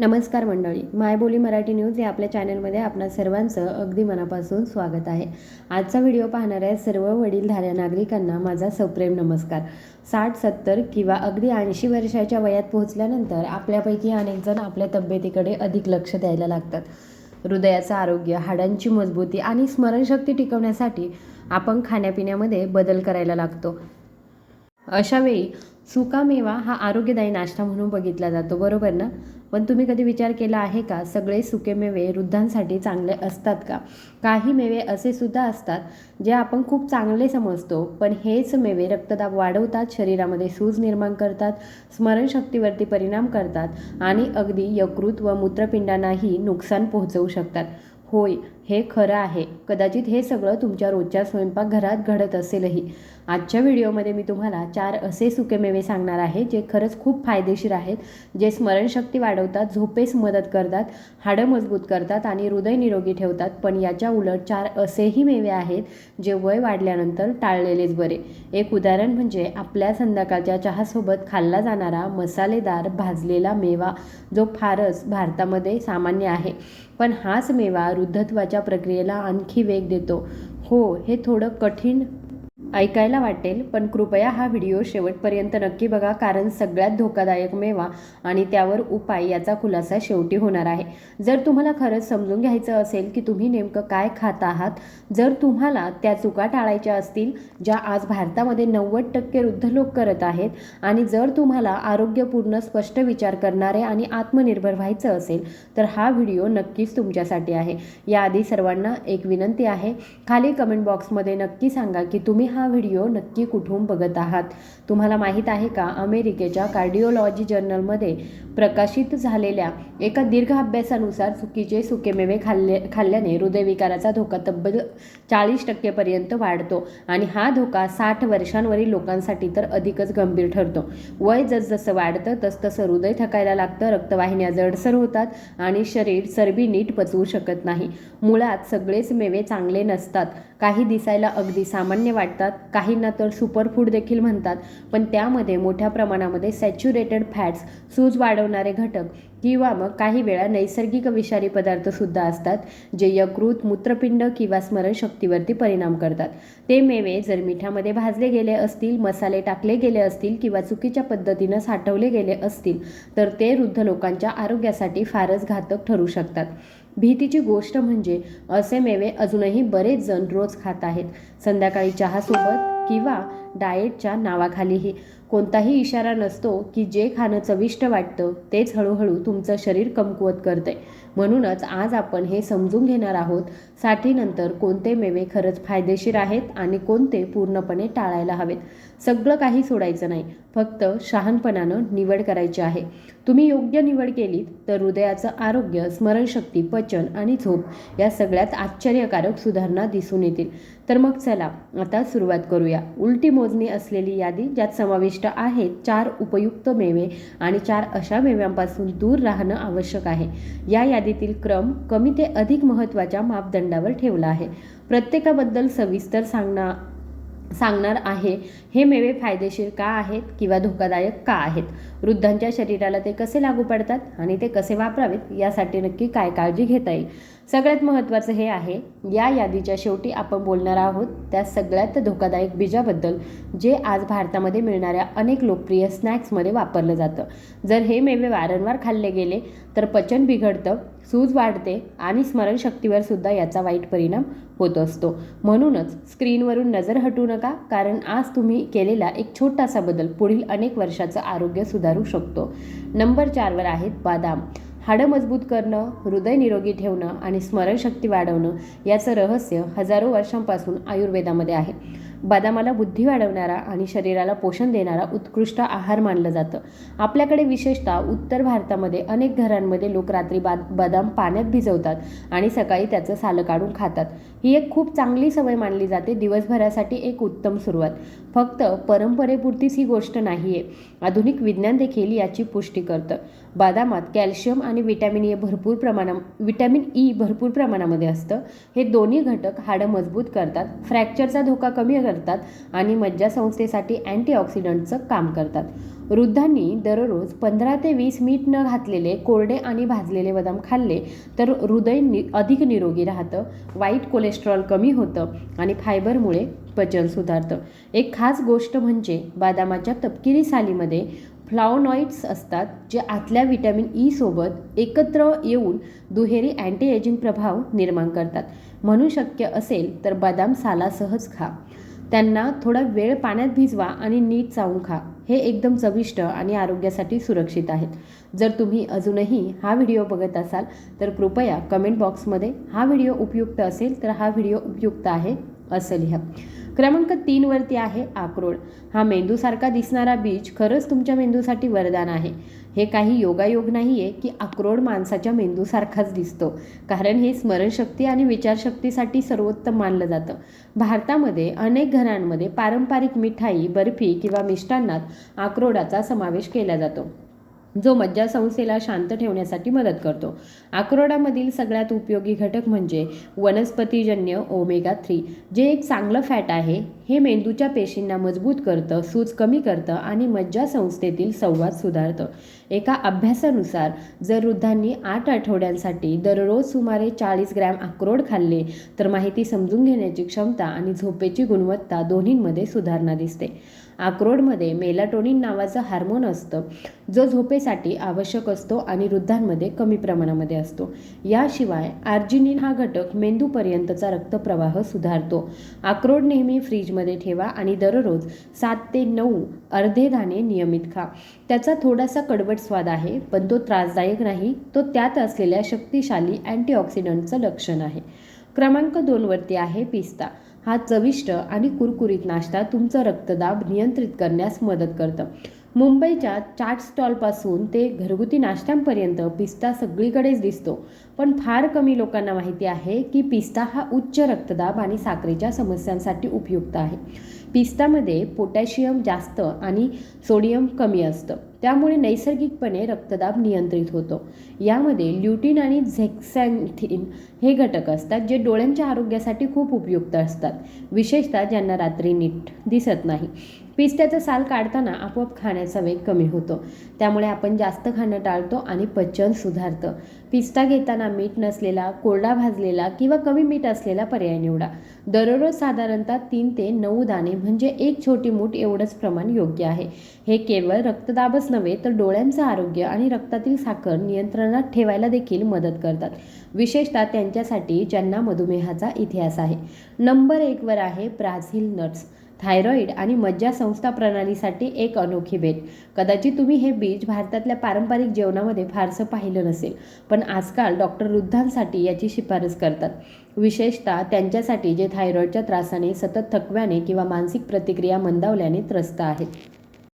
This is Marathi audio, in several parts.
नमस्कार मंडळी मायबोली मराठी न्यूज या आपल्या चॅनलमध्ये आपणा सर्वांचं अगदी मनापासून स्वागत आहे. आजचा व्हिडिओ पाहणाऱ्या सर्व वडीलधाऱ्या नागरिकांना माझा सप्रेम नमस्कार. साठ सत्तर किंवा अगदी ऐंशी वर्षाच्या वयात पोहोचल्यानंतर आपल्यापैकी अनेकजण आपल्या तब्येतीकडे अधिक लक्ष द्यायला लागतात. हृदयाचं आरोग्य हाडांची मजबूती आणि स्मरणशक्ती टिकवण्यासाठी आपण खाण्यापिण्यामध्ये बदल करायला लागतो. अशावेळी सुकामेवा हा आरोग्यदायी नाश्ता म्हणून बघितला जातो बरोबर ना? पण तुम्ही कधी विचार केला आहे का? सगळे सुके मेवे वृद्धांसाठी चांगले असतात का? काही मेवे असे सुद्धा असतात जे आपण खूप चांगले समजतो पण हेच मेवे रक्तदाब वाढवतात शरीरामध्ये सूज निर्माण करतात स्मरणशक्तीवरती परिणाम करतात आणि अगदी यकृत व मूत्रपिंडांनाही नुकसान पोहोचवू शकतात. होय हे खरं आहे. कदाचित हे सगळं तुमच्या रोजच्या स्वयंपाकघरात घडत असेलही. आजच्या व्हिडिओमध्ये मी तुम्हाला चार असे सुकेमेवे सांगणार आहे जे खरंच खूप फायदेशीर आहेत जे स्मरणशक्ती वाढवतात झोपेस मदत करतात हाडं मजबूत करतात आणि हृदय निरोगी ठेवतात. पण याच्या उलट चार असेही मेवे आहेत जे वय वाढल्यानंतर टाळलेलेच बरे. एक उदाहरण म्हणजे आपल्या संध्याकाळच्या चहासोबत खाल्ला जाणारा मसालेदार भाजलेला मेवा जो फारच भारतामध्ये सामान्य आहे. पण हाच मेवा वृद्धत्वाच्या प्रक्रियेला आणखी वेग देतो. हो हे थोडं कठीण ऐकायला वाटेल पण कृपया हा व्हिडिओ शेवटपर्यंत नक्की बघा कारण सगळ्यात धोकादायक मेवा आणि त्यावर उपाय याचा खुलासा शेवटी होणार आहे. जर तुम्हाला खरंच समजून घ्यायचं असेल की तुम्ही नेमकं काय खात आहात जर तुम्हाला त्या चुका टाळायच्या असतील ज्या आज भारतामध्ये नव्वद टक्के वृद्ध लोक करत आहेत आणि जर तुम्हाला आरोग्यपूर्ण स्पष्ट विचार करणारे आणि आत्मनिर्भर व्हायचं असेल तर हा व्हिडिओ नक्कीच तुमच्यासाठी आहे. याआधी सर्वांना एक विनंती आहे खाली कमेंट बॉक्समध्ये नक्की सांगा की तुम्ही हा व्हिडिओ नक्की कुठून बघत आहात? तुम्हाला माहीत आहे का? अमेरिकेच्या कार्डिओलॉजी जर्नलमध्ये प्रकाशित झालेल्या एका दीर्घ अभ्यासानुसार चुकीचे सुकेमेवे खाल्ले खाल्ल्याने हृदयविकाराचा धोका तब्बल चाळीस टक्केपर्यंत वाढतो आणि हा धोका साठ वर्षांवरील लोकांसाठी तर अधिकच गंभीर ठरतो. वय जसजसं वाढतं तसतसं हृदय थकायला लागतं रक्तवाहिन्या जडसर होतात आणि शरीर चरबी नीट पचवू शकत नाही. मुळात सगळेच मेवे चांगले नसतात. काही दिसायला अगदी सामान्य वाटतात काहींना तर सुपरफूड देखील म्हणतात पण त्यामध्ये मोठ्या प्रमाणामध्ये सॅच्युरेटेड फॅट्स सूज वाढवणारे घटक किंवा मग काही वेळा नैसर्गिक विषारी पदार्थसुद्धा असतात जे यकृत मूत्रपिंड किंवा स्मरणशक्तीवरती परिणाम करतात. ते मेवे जर मिठामध्ये भाजले गेले असतील मसाले टाकले गेले असतील किंवा चुकीच्या पद्धतीनं साठवले गेले असतील तर ते वृद्ध लोकांच्या आरोग्यासाठी फारच घातक ठरू शकतात. भीतीची गोष्ट म्हणजे असे मेवे अजूनही बरेच जण रोज खात आहेत. संध्याकाळी चहासोबत किंवा डाएटच्या नावाखालीही. कोणताही इशारा नसतो की जे खाणं चविष्ट वाटतं तेच हळूहळू तुमचं शरीर कमकुवत करते. म्हणूनच आज आपण हे समजून घेणार आहोत साठीनंतर कोणते मेवे खरंच फायदेशीर आहेत आणि कोणते पूर्णपणे टाळायला हवेत. सगळं काही सोडायचं नाही फक्त शहाणपणानं निवड करायची आहे. तुम्ही योग्य निवड केलीत तर हृदयाचं आरोग्य स्मरणशक्ती पचन आणि झोप या सगळ्यात आश्चर्यकारक सुधारणा दिसून येतील. तर मग चला आता सुरुवात करूया. उलटी मोजणी असलेली यादी ज्यात समाविष्ट आहेत. चार उपयुक्त मेवे आणि चार अशा मेव्यांपासून दूर राहणं आवश्यक आहे. या यादीतील क्रम कमी ते अधिक महत्त्वाच्या मापदंडावर ठेवला आहे. प्रत्येकाबद्दल सविस्तर सांगणार सांगणार आहे हे मेवे फायदेशीर का आहेत किंवा धोकादायक का आहेत? वृद्धांच्या शरीराला ते कसे लागू पडतात आणि ते कसे वापरावेत? यासाठी नक्की काय काळजी घेता येईल? सगळ्यात महत्त्वाचं हे आहे या यादीच्या शेवटी आपण बोलणार आहोत त्या सगळ्यात धोकादायक बीजाबद्दल जे आज भारतामध्ये मिळणाऱ्या अनेक लोकप्रिय स्नॅक्समध्ये वापरलं जातं. जर हे मेवे वारंवार खाल्ले गेले तर पचन बिघडतं सूज वाढते आणि स्मरणशक्तीवर सुद्धा याचा वाईट परिणाम होत असतो. म्हणूनच स्क्रीनवरून नजर हटू नका कारण आज तुम्ही केलेला एक छोटासा बदल पुढील अनेक वर्षाचं आरोग्य सुधारू शकतो. नंबर चारवर आहेत बादाम. हाडं मजबूत करणं हृदय निरोगी ठेवणं आणि स्मरणशक्ती वाढवणं याचं रहस्य हजारो वर्षांपासून आयुर्वेदामध्ये आहे. बदामाला बुद्धी वाढवणारा आणि शरीराला पोषण देणारा उत्कृष्ट आहार मानलं जातं. आपल्याकडे विशेषतः उत्तर भारतामध्ये अनेक घरांमध्ये लोक रात्री बा बदाम पाण्यात भिजवतात आणि सकाळी त्याचं सालं काढून खातात. ही एक खूप चांगली सवय मानली जाते. दिवसभरासाठी एक उत्तम सुरुवात. फक्त परंपरेपुरतीच ही गोष्ट नाही आहे आधुनिक विज्ञान देखील याची पुष्टी करतं. बदामात कॅल्शियम आणि विटॅमिन ए भरपूर प्रमाणा विटॅमिन ई भरपूर प्रमाणामध्ये असतं. हे दोन्ही घटक हाडं मजबूत करतात फ्रॅक्चरचा धोका कमी करतात आणि मज्जासंस्थेसाठी अँटीऑक्सिडंटचं काम करतात. वृद्धांनी दररोज पंधरा ते वीस मीठ न घातलेले कोरडे आणि भाजलेले बदाम खाल्ले तर हृदय नि अधिक निरोगी राहतं वाईट कोलेस्ट्रॉल कमी होतं आणि फायबरमुळे पचन सुधारतं. एक खास गोष्ट म्हणजे बदामाच्या तपकिरी सालीमध्ये फ्लावनॉइड्स असतात जे आतल्या व्हिटॅमिन ई सोबत एकत्र येऊन दुहेरी अँटी एजिंग प्रभाव निर्माण करतात. म्हणून शक्य असेल तर बदाम सालासहच खा. त्यांना थोडा वेळ पाण्यात भिजवा आणि नीट चावून खा. हे एकदम चविष्ट आणि आरोग्यासाठी सुरक्षित आहेत. जर तुम्ही अजूनही हा व्हिडिओ बघत असाल तर कृपया कमेंट बॉक्समध्ये हा व्हिडिओ उपयुक्त असेल तर हा व्हिडिओ उपयुक्त आहे असं लिहा. क्रमांक तीनवरती आहे आक्रोड. हा मेंदूसारखा दिसणारा बीज खरंच तुमच्या मेंदूसाठी वरदान आहे. हे काही योगायोग नाही आहे की आक्रोड माणसाच्या मेंदूसारखाच दिसतो. कारण हे स्मरणशक्ती आणि विचारशक्तीसाठी सर्वोत्तम मानलं जातं. भारतामध्ये अनेक घरांमध्ये पारंपरिक मिठाई बर्फी किंवा मिष्टान्नात आक्रोडाचा समावेश केला जातो. जो मज्जासंस्थेला शांत ठेवण्यासाठी मदत करतो. अक्रोडामधील सगळ्यात उपयोगी घटक म्हणजे वनस्पतीजन्य ओमेगा थ्री जे एक चांगलं फॅट आहे हे मेंदूच्या पेशींना मजबूत करतं सूज कमी करतं आणि मज्जासंस्थेतील संवाद सुधारतं. एका अभ्यासानुसार जर वृद्धांनी आठ आठवड्यांसाठी दररोज सुमारे चाळीस ग्रॅम अक्रोड खाल्ले तर माहिती समजून घेण्याची क्षमता आणि झोपेची गुणवत्ता दोन्हींमध्ये सुधारणा दिसते. अक्रोडमध्ये मेलाटोनिन नावाचं हार्मोन असतं जो झोपेसाठी आवश्यक असतो आणि वृद्धांमध्ये कमी प्रमाणामध्ये असतो. याशिवाय आर्जिनिन हा घटक मेंदूपर्यंतचा रक्तप्रवाह सुधारतो. अक्रोड नेहमी फ्रीजमध्ये ठेवा आणि दररोज सात ते नऊ अर्धे दाणे नियमित खा. त्याचा थोडासा कडवट स्वाद आहे पण तो त्रासदायक नाही. तो त्यात असलेल्या शक्तिशाली अँटीऑक्सिडंटचं लक्षण आहे. क्रमांक दोनवरती आहे पिस्ता. हा चविष्ट आणि कुरकुरीत नाश्ता तुमचं रक्तदाब नियंत्रित करण्यास मदत करतं. मुंबईच्या चाट स्टॉलपासून ते घरगुती नाश्त्यांपर्यंत पिस्ता सगळीकडेच दिसतो. पण फार कमी लोकांना माहिती आहे की पिस्ता हा उच्च रक्तदाब आणि साखरेच्या समस्यांसाठी उपयुक्त आहे. पिस्तामध्ये पोटॅशियम जास्त आणि सोडियम कमी असतं. त्यामुळे नैसर्गिकपणे रक्तदाब नियंत्रित होतो. यामध्ये ल्युटिन आणि झेक्सॅन्थिन हे घटक असतात जे डोळ्यांच्या आरोग्यासाठी खूप उपयुक्त असतात. विशेषतः ज्यांना रात्री नीट दिसत नाही. पिस्त्याचं साल काढताना आपोआप खाण्याचा वेग कमी होतो. त्यामुळे आपण जास्त खाणं टाळतो आणि पचन सुधारतं. पिस्ता घेताना मीठ नसलेला कोरडा भाजलेला किंवा कमी मीठ असलेला पर्याय निवडा. दररोज साधारणतः तीन ते नऊ दाणे म्हणजे एक छोटी मूठ एवढंच प्रमाण योग्य आहे. हे केवळ रक्तदाबच नव्हे तर डोळ्यांचं आरोग्य आणि रक्तातील साखर नियंत्रणात ठेवायला देखील मदत करतात. विशेषतः त्यांच्यासाठी ज्यांना मधुमेहाचा इतिहास आहे. नंबर एकवर आहे ब्राझील नट्स. थायरॉईड आणि मज्जासंस्था प्रणालीसाठी एक अनोखी भेट. कदाचित तुम्ही हे बीज भारतातल्या पारंपरिक जेवणामध्ये फारसं पाहिलं नसेल पण आजकाल डॉक्टर वृद्धांसाठी याची शिफारस करतात. विशेषतः त्यांच्यासाठी जे थायरॉईडच्या त्रासाने सतत थकव्याने किंवा मानसिक प्रतिक्रिया मंदावल्याने त्रस्त आहेत.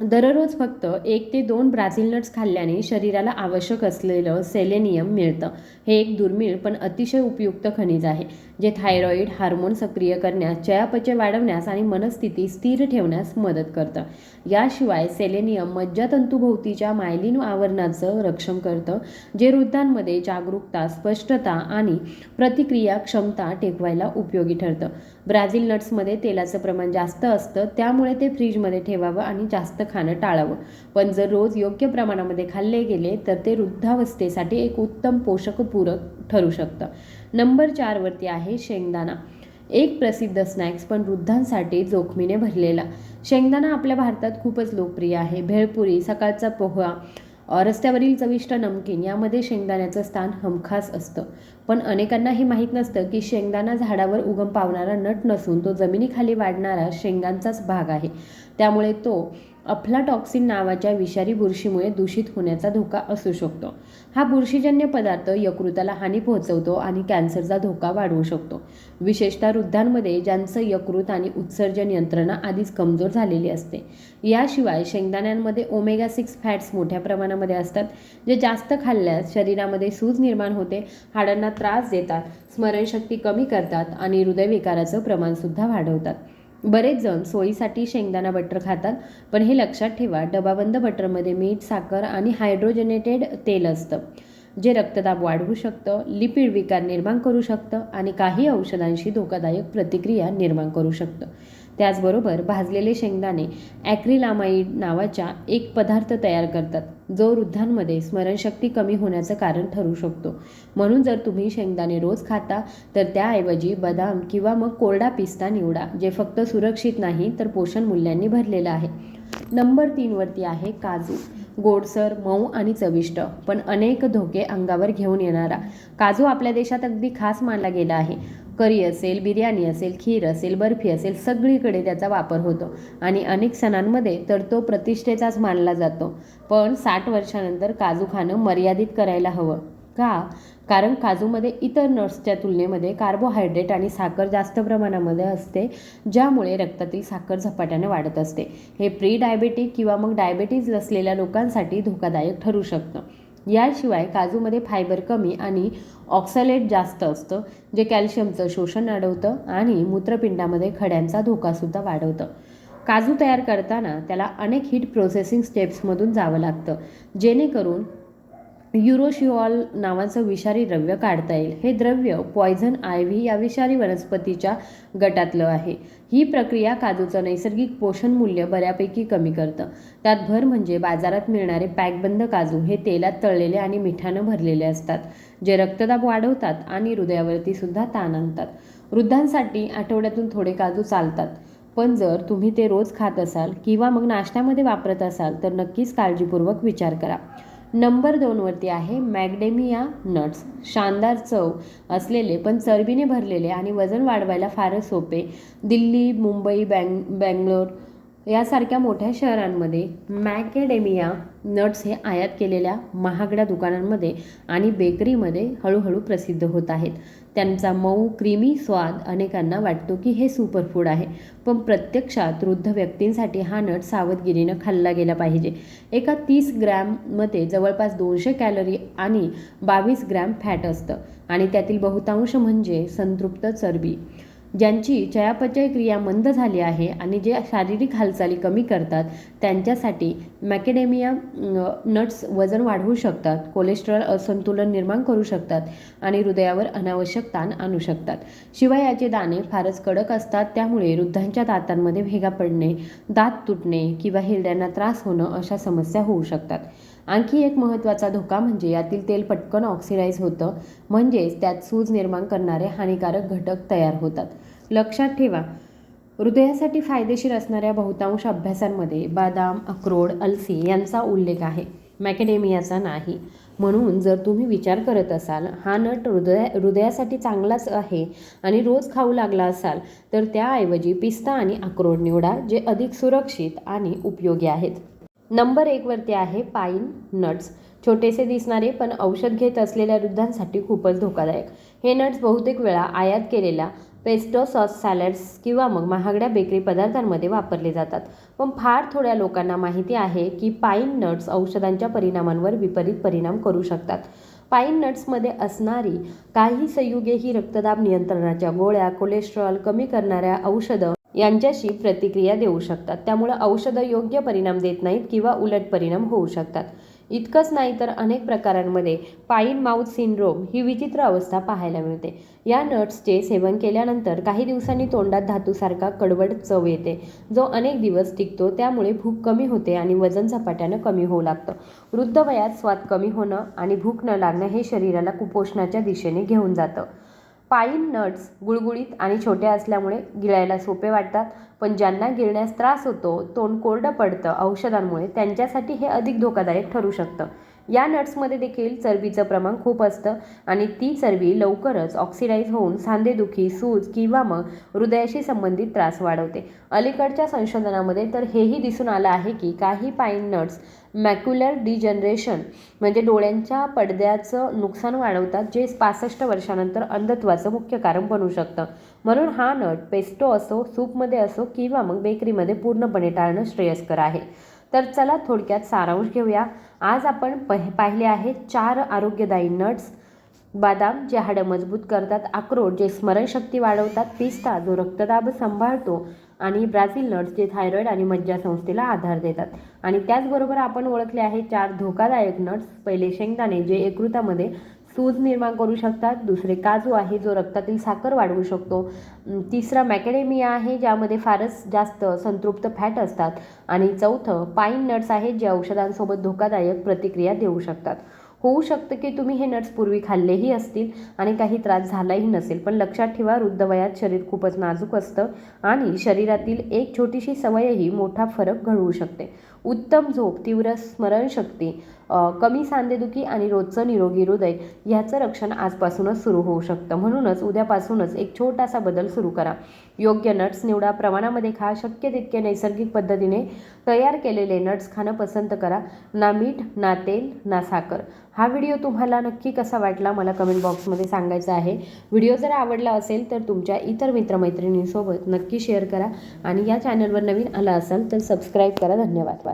दररोज फक्त एक ते दोन ब्राझील नट्स खाल्ल्याने शरीराला आवश्यक असलेलं सेलेनियम मिळतं. हे एक दुर्मिळ पण अतिशय उपयुक्त खनिज आहे. जे थायरॉईड हार्मोन सक्रिय करण्यास चयापचय वाढवण्यास आणि मनस्थिती स्थिर ठेवण्यास मदत करतं. याशिवाय सेलेनियम मज्जातंतूभोवतीच्या मायलिन आवरणाचं रक्षण करतं जे वृद्धांमध्ये जागरूकता स्पष्टता आणि प्रतिक्रिया क्षमता टेकवायला उपयोगी ठरतं. ब्राझील नट्समध्ये तेलाचं प्रमाण जास्त असतं त्यामुळे ते फ्रीजमध्ये ठेवावं आणि जास्त खाणं टाळावं. पण जर रोज योग्य प्रमाणामध्ये खाल्ले गेले तर ते वृद्धावस्थेसाठी एक उत्तम पोषक पूरक ठरू शकतं. नंबर चारवरती आहे शेंगदाणा. एक प्रसिद्ध स्नॅक्स पण वृद्धांसाठी जोखमीने भरलेला. शेंगदाणा आपल्या भारतात खूपच लोकप्रिय आहे. भेळपुरी सकाळचा पोहा रस्त्यावरील चविष्ट नमकीन यामध्ये शेंगदाण्याचं स्थान हमखास असतं. पण अनेकांना हे माहीत नसतं की शेंगदाणा झाडावर उगम पावणारा नट नसून तो जमिनीखाली वाढणारा शेंगांचाच भाग आहे. त्यामुळे तो अफ्लाटॉक्सिन नावाच्या विषारी बुरशीमुळे दूषित होण्याचा धोका असू शकतो. हा बुरशीजन्य पदार्थ यकृताला हानी पोहोचवतो आणि कॅन्सरचा धोका वाढवू शकतो. विशेषतः वृद्धांमध्ये ज्यांचं यकृत आणि उत्सर्जन यंत्रणा आधीच कमजोर झालेली असते. याशिवाय शेंगदाण्यांमध्ये ओमेगा सिक्स फॅट्स मोठ्या प्रमाणामध्ये असतात जे जास्त खाल्ल्यास शरीरामध्ये सूज निर्माण होते हाडांना त्रास देतात स्मरणशक्ती कमी करतात आणि हृदयविकाराचं प्रमाणसुद्धा वाढवतात. बरेच जण सोयीसाठी शेंगदाणा बटर खातात. पण हे लक्षात ठेवा डबाबंद बटरमध्ये मीठ साखर आणि हायड्रोजनेटेड तेल असतं जे रक्तदाब वाढवू शकतं लिपिड विकार निर्माण करू शकतं आणि काही औषधांशी धोकादायक प्रतिक्रिया निर्माण करू शकतं. त्याचबरोबर भाजलेले शेंगदाणे ॲक्रिलामाइड नावाच्या एक पदार्थ तयार करतात जो वृद्धांमध्ये स्मरणशक्ती कमी होण्याचं कारण ठरू शकतो. म्हणून जर तुम्ही शेंगदाणे रोज खाता तर त्याऐवजी बदाम किंवा मग कोरडा पिस्ता निवडा जे फक्त सुरक्षित नाही तर पोषण मूल्यांनी भरलेलं आहे. नंबर तीनवरती आहे काजू. गोडसर मऊ आणि चविष्ट पण अनेक धोके अंगावर घेऊन येणारा. काजू आपल्या देशात अगदी खास मानला गेला आहे. करी असेल बिर्याणी असेल खीर असेल बर्फी असेल सगळीकडे त्याचा वापर होतो. आणि अनेक सणांमध्ये तर तो प्रतिष्ठेचाच मानला जातो. पण साठ वर्षानंतर काजू खाणं मर्यादित करायला हवं का? कारण काजूमध्ये इतर नट्सच्या तुलनेमध्ये कार्बोहायड्रेट आणि साखर जास्त प्रमाणामध्ये असते ज्यामुळे रक्तातील साखर झपाट्याने वाढत असते. हे प्री डायबेटिक किंवा मग डायबेटीज असलेल्या लोकांसाठी धोकादायक ठरू शकतं. याशिवाय काजूमध्ये फायबर कमी आणि ऑक्सलेट जास्त असतं जे कॅल्शियमचं शोषण अडवतं आणि मूत्रपिंडामध्ये खड्यांचा धोकासुद्धा वाढवतं. काजू तयार करताना त्याला अनेक हीट प्रोसेसिंग स्टेप्समधून जावं लागतं जेणेकरून युरोशिओल नावाचं विषारी द्रव्य काढता येईल. हे द्रव्य पॉयझन आयव्ही या विषारी वनस्पतीच्या गटातलं आहे. ही प्रक्रिया काजूचं नैसर्गिक पोषण मूल्य बऱ्यापैकी कमी करतं. त्यात भर म्हणजे बाजारात मिळणारे पॅकबंद काजू हे तेलात तळलेले आणि मिठानं भरलेले असतात जे रक्तदाब वाढवतात आणि हृदयावरती सुद्धा ताण आणतात. वृद्धांसाठी आठवड्यातून थोडे काजू चालतात पण जर तुम्ही ते रोज खात असाल किंवा मग नाश्त्यामध्ये वापरत असाल तर नक्कीच काळजीपूर्वक विचार करा. नंबर दोनवरती आहे मॅगडेमिया नट्स. शानदार चव असलेले पण चरबीने भरलेले आणि वजन वाढवायला फारच सोपे. दिल्ली मुंबई बँग बँगलोर यासारख्या मोठ्या शहरांमध्ये मॅकेडेमिया नट्स हे आयात केलेल्या महागड्या दुकानांमध्ये आणि बेकरीमध्ये हळूहळू प्रसिद्ध होत आहेत. त्यांचा मऊ क्रीमी स्वाद अनेकांना वाटतो की हे सुपरफूड आहे पण प्रत्यक्षात वृद्ध व्यक्तींसाठी हा नट सावधगिरीनं खाल्ला गेला पाहिजे. एका तीस ग्रॅममध्ये जवळपास दोनशे कॅलरी आणि बावीस ग्रॅम फॅट असतं आणि त्यातील बहुतांश म्हणजे संतृप्त चरबी. ज्यांची चयापचय क्रिया मंद झाली आहे आणि जे शारीरिक हालचाली कमी करतात त्यांच्यासाठी मॅकेडेमिया नट्स वजन वाढवू शकतात कोलेस्ट्रॉल असंतुलन निर्माण करू शकतात आणि हृदयावर अनावश्यक ताण आणू शकतात. शिवाय याचे दाणे फारच कडक असतात त्यामुळे वृद्धांच्या दातांमध्ये भेगा पडणे दात तुटणे किंवा हिरड्यांना त्रास होणं अशा समस्या होऊ शकतात. आणखी एक महत्त्वाचा धोका म्हणजे यातील तेल पटकन ऑक्सिडाईज होतं. म्हणजेच त्यात सूज निर्माण करणारे हानिकारक घटक तयार होतात. लक्षात ठेवा हृदयासाठी फायदेशीर असणाऱ्या बहुतांश अभ्यासांमध्ये बदाम अक्रोड अलसी यांचा उल्लेख आहे. मॅकेडेमियाचा नाही. म्हणून जर तुम्ही विचार करत असाल हा नट हृदया हृदयासाठी चांगलाच आहे आणि रोज खाऊ लागला असाल तर त्याऐवजी पिस्ता आणि अक्रोड निवडा जे अधिक सुरक्षित आणि उपयोगी आहेत. नंबर एकवरती आहे पाईन नट्स. छोटेसे दिसणारे पण औषध घेत असलेल्या वृद्धांसाठी खूपच धोकादायक. हे नट्स बहुतेक वेळा आयात केलेल्या पेस्टो सॉस सॅलड्स किंवा मग महागड्या बेकरी पदार्थांमध्ये वापरले जातात. पण फार थोड्या लोकांना माहिती आहे की पाईन नट्स औषधांच्या परिणामांवर विपरीत परिणाम करू शकतात. पाईन नट्समध्ये असणारी काही संयुगे ही रक्तदाब नियंत्रणाच्या गोळ्या कोलेस्ट्रॉल कमी करणाऱ्या औषधं यांच्याशी प्रतिक्रिया देऊ शकतात. त्यामुळं औषधं योग्य परिणाम देत नाहीत किंवा उलट परिणाम होऊ शकतात. इतकंच नाही तर अनेक प्रकारांमध्ये पाईन माउथ सिंड्रोम ही विचित्र अवस्था पाहायला मिळते. या नट्सचे सेवन केल्यानंतर काही दिवसांनी तोंडात धातूसारखा कडवड चव येते. जो अनेक दिवस टिकतो त्यामुळे भूक कमी होते आणि वजन झपाट्यानं कमी होऊ लागतं. वृद्ध वयात स्वाद कमी होणं आणि भूक न लागणं हे शरीराला कुपोषणाच्या दिशेने घेऊन जातं. पाईन नट्स गुळगुळीत आणि छोटे असल्यामुळे गिळायला सोपे वाटतात. पण ज्यांना गिळण्यास त्रास होतो तोंड कोरडं पडतं औषधांमुळे त्यांच्यासाठी हे अधिक धोकादायक ठरू शकतं. या नट्समध्ये देखील चरबीचं प्रमाण खूप असतं आणि ती चरबी लवकरच ऑक्सिडाईज होऊन सांधेदुखी सूज किंवा मग हृदयाशी संबंधित त्रास वाढवते. अलीकडच्या संशोधनामध्ये तर हेही दिसून आलं आहे की काही पाईन नट्स मॅक्युलर डिजनरेशन म्हणजे डोळ्यांच्या पडद्याचं नुकसान वाढवतात जे पासष्ट वर्षानंतर अंधत्वाचं मुख्य कारण बनू शकतं. म्हणून हा नट पेस्टो असो सूपमध्ये असो किंवा मग बेकरीमध्ये पूर्णपणे टाळणं श्रेयस्कर आहे. तर चला थोडक्यात सारांश घेऊया. आज आपण पह पाहिले आहे चार आरोग्यदायी नट्स बदाम जे हाडं मजबूत करतात अक्रोड जे स्मरणशक्ती वाढवतात पिस्ता जो रक्तदाब सांभाळतो आणि ब्राझील नट्स जे थायरॉईड आणि मज्जासंस्थेला आधार देतात. आणि त्याचबरोबर आपण ओळखले आहे चार धोकादायक नट्स पहिले शेंगदाणे जे यकृतामध्ये सूज निर्माण करू शकतात. दुसरे काजू आहे जो रक्तातील साखर वाढवू शकतो. तिसरा मॅकॅडेमिया आहे ज्यामध्ये फारच जास्त संतृप्त फॅट असतात. आणि चौथं पाईन नट्स आहेत जे औषधांसोबत धोकादायक प्रतिक्रिया देऊ शकतात. होऊ शकतं की तुम्ही हे नट्स पूर्वी खाल्लेही असतील आणि काही त्रास झालाही नसेल पण लक्षात ठेवा वृद्ध वयात शरीर खूपच नाजूक असतं आणि शरीरातील एक छोटीशी सवयही मोठा फरक घडवू शकते. उत्तम झोप तीव्र स्मरणशक्ती कमी सांधेदुखी आणि रोजचं निरोगी हृदय ह्याचं रक्षण आजपासूनच सुरू होऊ शकतं. म्हणूनच उद्यापासूनच एक छोटासा बदल सुरू करा. योग्य नट्स निवडा प्रमाणामध्ये खा शक्य तितके नैसर्गिक पद्धतीने तयार केलेले नट्स खाणं पसंत करा. ना मीठ ना तेल ना साखर. हा व्हिडिओ तुम्हाला नक्की कसा वाटला मला कमेंट बॉक्समध्ये सांगायचा आहे. व्हिडिओ जर आवडला असेल तर तुमच्या इतर मित्रमैत्रिणींसोबत नक्की शेअर करा आणि या चॅनलवर नवीन आला असाल तर सबस्क्राईब करा. धन्यवाद.